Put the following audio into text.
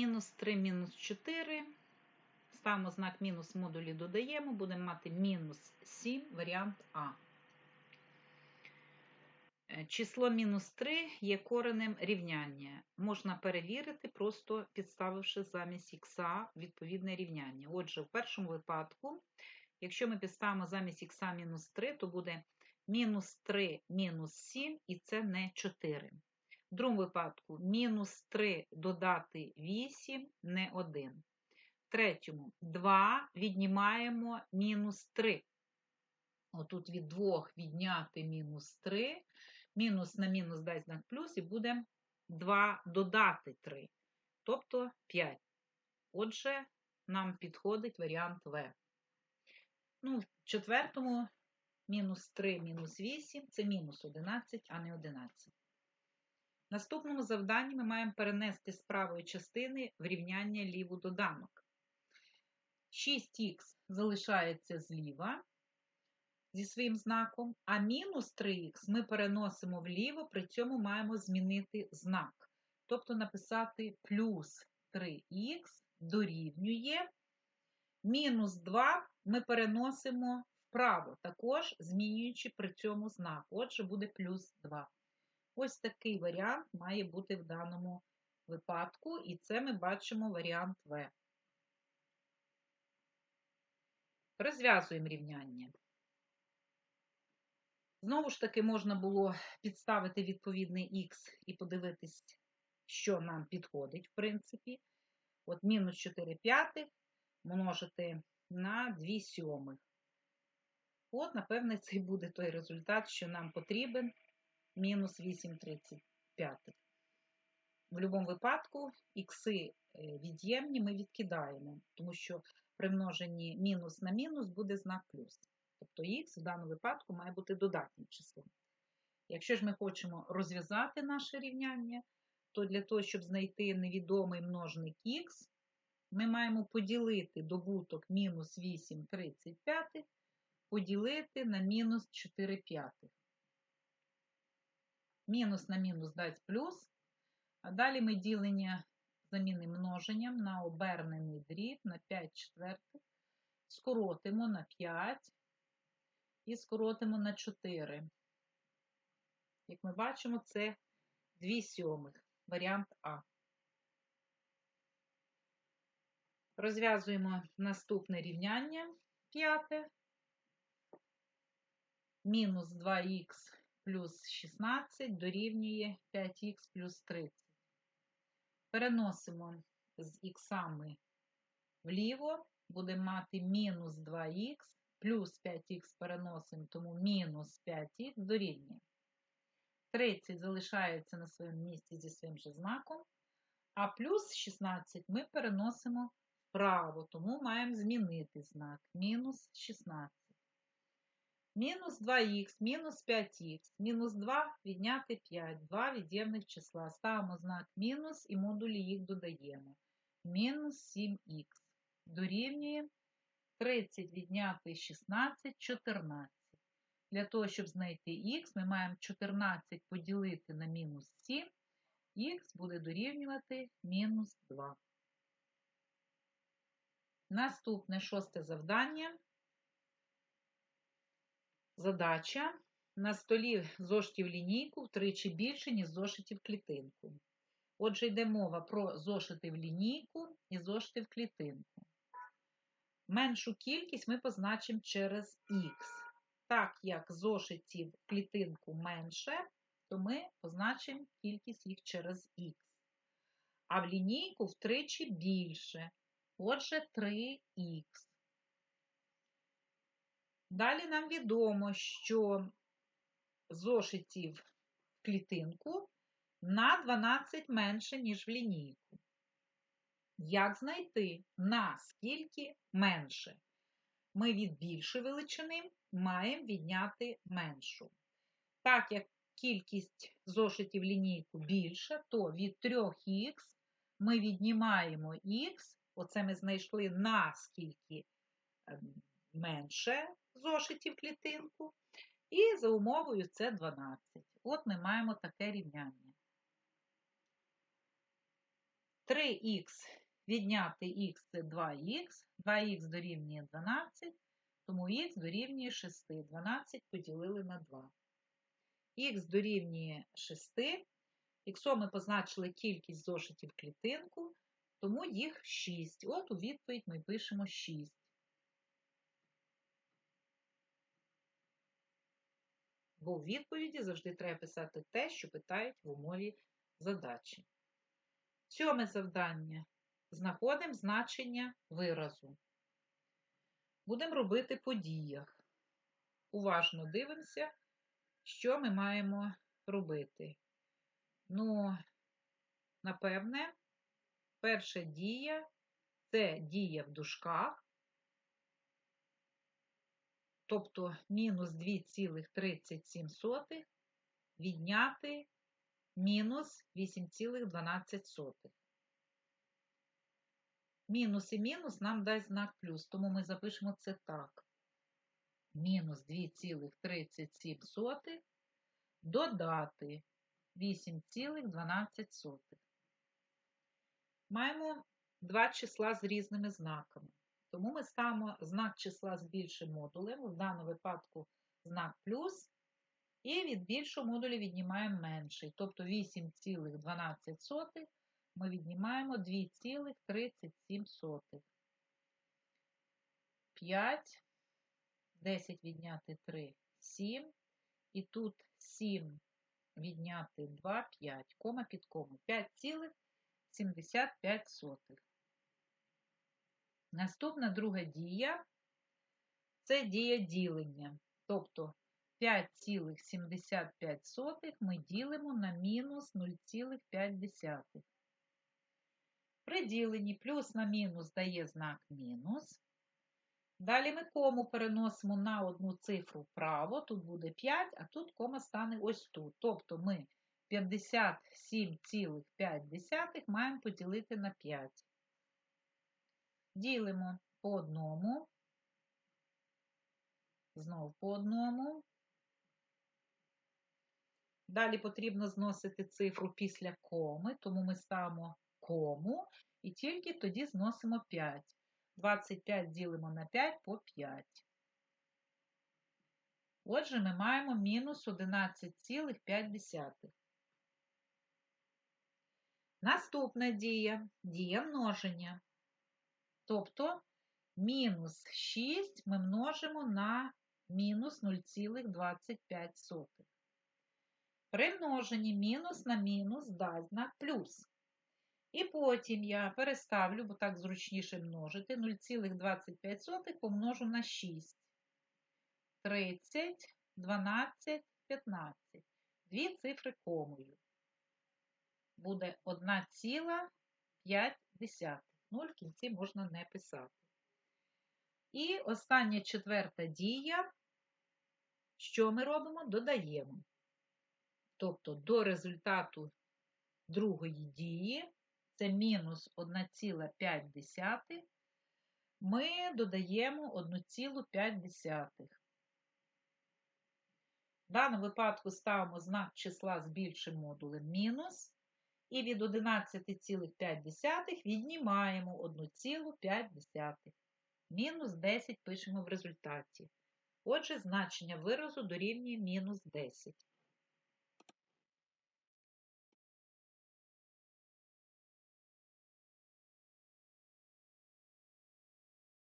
Мінус 3, мінус 4. Ставимо знак мінус модулі додаємо, будемо мати мінус 7, варіант А. Е, Число мінус 3 є коренем рівняння. Можна перевірити, просто підставивши замість х відповідне рівняння. Отже, в першому випадку, якщо ми підставимо замість х мінус 3, то буде мінус 3 мінус 7, і це не 4. В другому випадку мінус 3 додати 8 не 1. В третьому 2 віднімаємо мінус 3. Отут від 2 відняти мінус 3. Мінус на мінус дасть знак плюс, і буде 2 додати 3, тобто 5. Отже, нам підходить варіант В. Ну, в четвертому мінус 3, мінус 8 це мінус 11, а не 11. Наступному завданні ми маємо перенести з правої частини в рівняння ліву доданок. 6х залишається зліва зі своїм знаком, а мінус 3х ми переносимо вліво, при цьому маємо змінити знак. Тобто написати плюс 3х дорівнює. Мінус 2 ми переносимо вправо, також змінюючи при цьому знак. Отже, буде плюс 2. Ось такий варіант має бути в даному випадку, і це ми бачимо варіант В. Розв'язуємо рівняння. Знову ж таки, можна було підставити відповідний х і подивитись, що нам підходить, в принципі. От мінус 4 п'ятих множити на 2 сьомих. От, напевне, це і буде той результат, що нам потрібен мінус 8,35. В будь-якому випадку ікси від'ємні ми відкидаємо, тому що при множенні мінус на мінус буде знак плюс. Тобто х в даному випадку має бути додатнім числом. Якщо ж ми хочемо розв'язати наше рівняння, то для того, щоб знайти невідомий множник х, ми маємо поділити добуток мінус 8,35 поділити на мінус 4 п'ятих. Мінус на мінус дасть плюс, а далі ми ділення замінимо множенням на обернений дріб на 5 четвертих, скоротимо на 5 і скоротимо на 4. Як ми бачимо, це 2 сьомих, варіант А. Розв'язуємо наступне рівняння п'яте. Мінус 2х плюс 16 дорівнює 5х плюс 30. Переносимо з іксами вліво, будемо мати мінус 2х плюс 5х переносимо, тому мінус 5х дорівнює. 30 залишається на своєму місці зі своїм же знаком, а плюс 16 ми переносимо вправо, тому маємо змінити знак. Мінус 16. Мінус 2х, мінус 5х, мінус 2 відняти 5, 2 від'ємних числа. Ставимо знак мінус і модулі їх додаємо. Мінус 7х. Дорівнює 30 відняти 16, 14. Для того, щоб знайти х, ми маємо 14 поділити на мінус 7, х буде дорівнювати мінус 2. Наступне шосте завдання. Задача. На столі зошитів лінійку втричі більше, ніж зошитів клітинку. Отже, йде мова про зошити в лінійку і зошити в клітинку. Меншу кількість ми позначимо через х. Так як зошитів клітинку менше, то ми позначимо кількість їх через х. А в лінійку втричі більше. Отже, 3х. Далі нам відомо, що зошитів в клітинку на 12 менше, ніж в лінійку. Як знайти наскільки менше? Ми від більшої величини маємо відняти меншу. Так як кількість зошитів лінійку більша, то від 3х ми віднімаємо х, оце ми знайшли наскільки менше зошитів клітинку, і за умовою це 12. От ми маємо таке рівняння. 3х відняти х це 2х, 2х дорівнює 12, тому х дорівнює 6. 12 поділили на 2. Х дорівнює 6. Якщо ми позначили кількість зошитів клітинку, тому їх 6. От у відповідь ми пишемо 6. Бо у відповіді завжди треба писати те, що питають в умові задачі. Сьоме завдання. Знаходимо значення виразу. Будемо робити по діях. Уважно дивимося, що ми маємо робити. Ну, напевне, перша дія це дія в дужках, тобто мінус 2,37 відняти мінус 8,12. Мінус і мінус нам дасть знак плюс, тому ми запишемо це так. Мінус 2,37 додати 8,12. Маємо два числа з різними знаками. Тому ми ставимо знак числа з більшим модулем, в даному випадку знак плюс, і від більшого модуля віднімаємо менший. Тобто 8,12 ми віднімаємо 2,37. 5, 10 відняти 3, 7. І тут 7 відняти 2, 5, кома під кому. 5,75. Наступна друга дія це дія ділення. Тобто 5,75 ми ділимо на мінус 0,5. При діленні плюс на мінус дає знак мінус. Далі ми кому переносимо на одну цифру вправо, тут буде 5, а тут кома стане ось тут. Тобто ми 57,5 маємо поділити на 5. Ділимо по одному, знову по одному. Далі потрібно зносити цифру після коми, тому ми ставимо кому і тільки тоді зносимо 5. 25 ділимо на 5 по 5. Отже, ми маємо мінус 11,5. Наступна дія дія множення. Тобто мінус 6 ми множимо на мінус 0,25. При множенні мінус на мінус дасть знак плюс. І потім я переставлю, бо так зручніше множити, 0,25 помножу на 6. 30, 12, 15. Дві цифри комою. Буде 1,5. 0 в кінці можна не писати. І остання четверта дія, що ми робимо? Додаємо. Тобто до результату другої дії, це мінус 1,5, ми додаємо 1,5. В даному випадку ставимо знак числа з більшим модулем мінус. І від 11,5 віднімаємо 1,5. Мінус 10 пишемо в результаті. Отже, значення виразу дорівнює мінус 10.